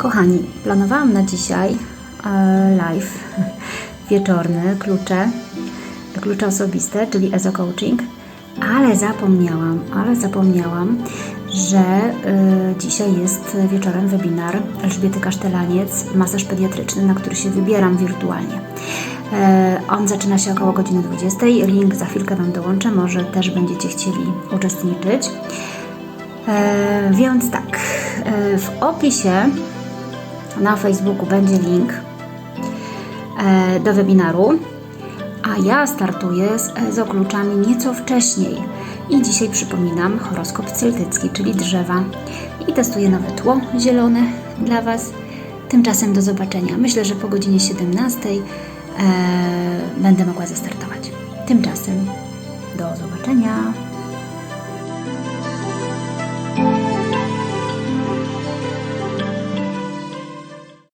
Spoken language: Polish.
Kochani, planowałam na dzisiaj e, live wieczorny, klucze, klucze osobiste, czyli EZO Coaching, ale zapomniałam, ale zapomniałam, że e, dzisiaj jest wieczorem webinar Elżbiety Kasztelaniec, masaż pediatryczny, na który się wybieram wirtualnie. E, On zaczyna się około godziny 20. Link za chwilkę Wam dołączę, może też będziecie chcieli uczestniczyć. Więc tak, w opisie na Facebooku będzie link e, do webinaru, a ja startuję z EZO kluczami nieco wcześniej. I dzisiaj przypominam horoskop celtycki, czyli drzewa. I testuję nowe tło zielone dla Was. Tymczasem do zobaczenia. Myślę, że po godzinie 17 e, będę mogła zastartować. Tymczasem do zobaczenia.